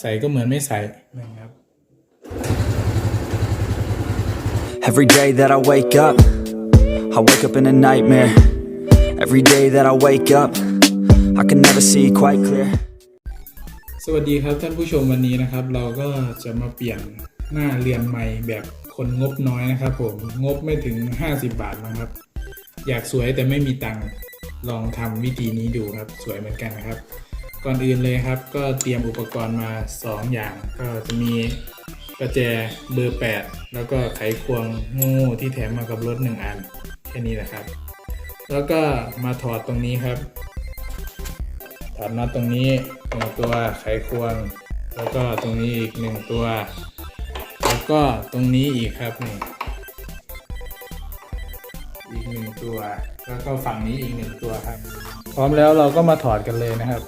ใส่ก็เหมือนไม่ใส่นะครับ Every day that I wake up, I wake up in a nightmare. Every day that I wake up, I can never see quite clear. สวัสดีครับท่านผู้ชมวันนี้นะครับ เราก็จะมาเปลี่ยนหน้าเรียนใหม่แบบคนงบน้อยนะครับผมงบไม่ถึง 50 บาทนะครับ อยากสวยแต่ไม่มีตังค์ลองทำวิธีนี้ดูครับสวยเหมือนกันนะครับ ก่อนอื่นเลยครับ ก็เตรียมอุปกรณ์มา 2 อย่าง ก็จะมีประแจเบอร์ 8 แล้วก็ไขควงง่ๆที่แถมมากับรถ 1 อัน แค่นี้แหละครับ แล้วก็มาถอดตรงนี้ครับถอดน็อตตรงนี้หนึ่งตัวไขควง แล้วก็ตรงนี้อีกหนึ่งตัว แล้วก็ตรงนี้อีกครับนี่อีกหนึ่งตัว แล้วก็ฝั่งนี้อีกหนึ่งตัวครับ พร้อมแล้วเราก็มาถอดกันเลยนะครับ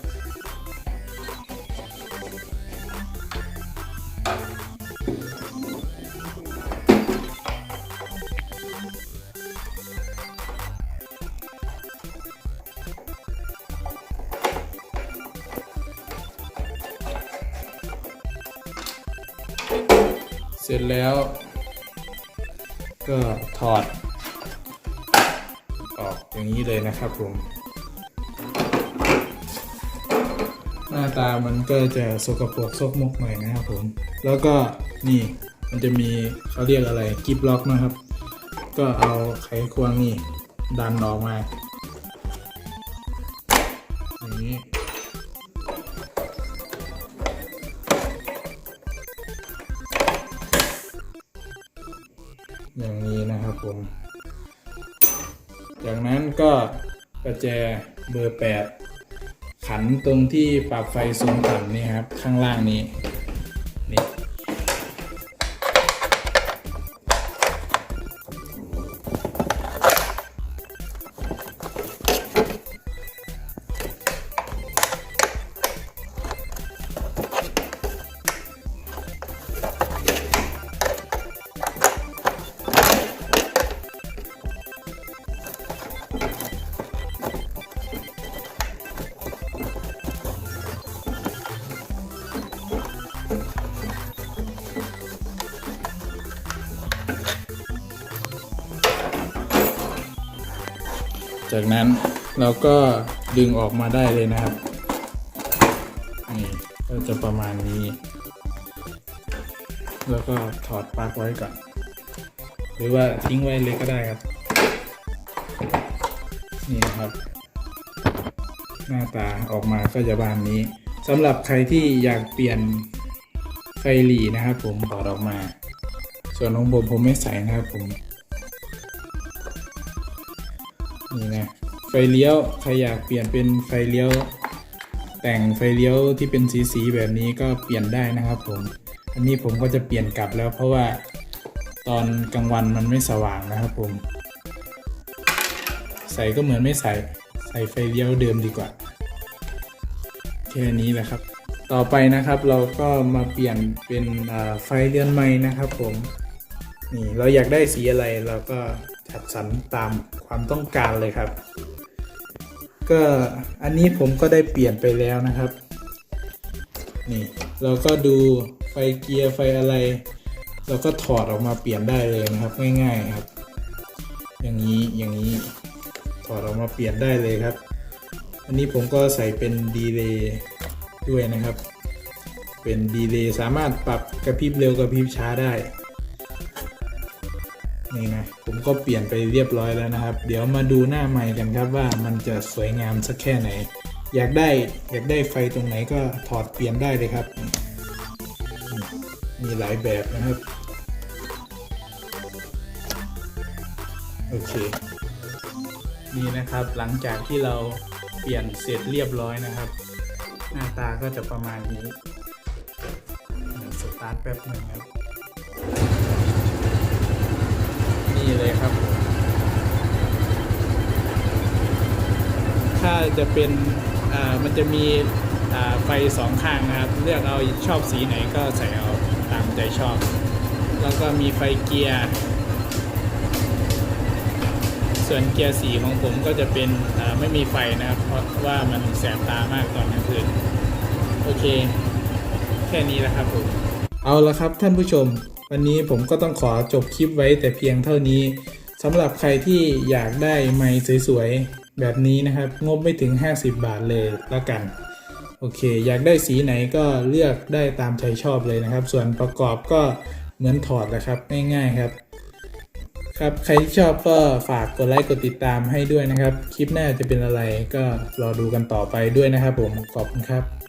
ร็จแล้ว ก็ถอด ออกอย่างนี้เลยนะครับผม หน้าตามันก็จะสกปรกซกมกหน่อยนะครับผม แล้วก็นี่มันจะมีเขาเรียกอะไรกิบล็อกนะครับ ก็เอาไขควงนี่ดันออกมา มจากนั้นก็ประแจเบอร์ 8 ขันตรงที่ปรับไฟสูงต่ำนี่ครับ ข้างล่างนี้ จากนั้นเราก็ดึงออกมาได้เลยนะครับ นี่ก็จะประมาณนี้ แล้วก็ถอดปลั๊กไว้ก่อน หรือว่าทิ้งไว้เลยก็ได้ครับ นี่นะครับ หน้าตาออกมาก็จะบานนี้สำหรับใครที่อยากเปลี่ยนไฟหลีนะครับ ผมถอดออกมา ส่วนของผมผมไม่ใส่นะครับผม นี่นะไฟเลี้ยวใครอยากเปลี่ยนเป็นไฟเลี้ยว แต่งไฟเลี้ยวที่เป็นสีสีแบบนี้ก็เปลี่ยนได้นะครับผมอันนี้ผมก็จะเปลี่ยนกลับแล้วเพราะว่าตอนกลางวันมันไม่สว่างนะครับผม ใส่ก็เหมือนไม่ใส่ใส่ไฟเลี้ยวเดิมดีกว่าแค่นี้แหละครับ ต่อไปนะครับเราก็มาเปลี่ยนเป็นไฟเรือนไม้นะครับผม นี่เราอยากได้สีอะไรเราก็จัดสรรตามความต้องการเลยครับ ก็อันนี้ผมก็ได้เปลี่ยนไปแล้วนะครับ นี่เราก็ดูไฟเกียร์ไฟอะไร เราก็ถอดออกมาเปลี่ยนได้เลยนะครับง่ายๆครับ อย่างนี้อย่างนี้ถอดออกมาเปลี่ยนได้เลยครับ อันนี้ผมก็ใส่เป็นดีเลย์ด้วยนะครับ เป็นดีเลย์สามารถปรับกระพริบเร็วกระพริบช้าได้ นี่นะผมก็เปลี่ยนไปเรียบร้อยแล้วนะครับ เดี๋ยวมาดูหน้าใหม่กันครับว่ามันจะสวยงามสักแค่ไหน อยากได้อยากได้ไฟตรงไหนก็ถอดเปลี่ยนได้เลยครับ มีหลายแบบนะครับ โอเค นี่นะครับหลังจากที่เราเปลี่ยนเสร็จเรียบร้อยนะครับ หน้าตาก็จะประมาณนี้สตาร์ทแป๊บหนึ่งครับ นี่เลยครับ ถ้าจะเป็นมันจะมีไฟสองข้างนะครับ เลือกเอาชอบสีไหนก็ใส่เอาตามใจชอบ แล้วก็มีไฟเกียร์ ส่วนเกียร์สีของผมก็จะเป็นไม่มีไฟนะครับ เพราะว่ามันแสบตามากตอนกลางคืน โอเค แค่นี้นะครับผม เอาละครับท่านผู้ชม วันนี้ผมก็ต้องขอจบคลิปไว้แต่เพียงเท่านี้สำหรับใครที่อยากได้ไมค์สวยๆ แบบนี้นะครับ งบไม่ถึง 50 บาทเลยละกัน โอเค อยากได้สีไหนก็เลือกได้ตามใจชอบเลยนะครับ ส่วนประกอบก็เหมือนถอดแหละครับ ง่ายๆครับครับใครที่ชอบก็ฝากกดไลค์กดติดตามให้ด้วยนะครับ คลิปหน้าจะเป็นอะไรก็รอดูกันต่อไปด้วยนะครับผมขอบคุณครับ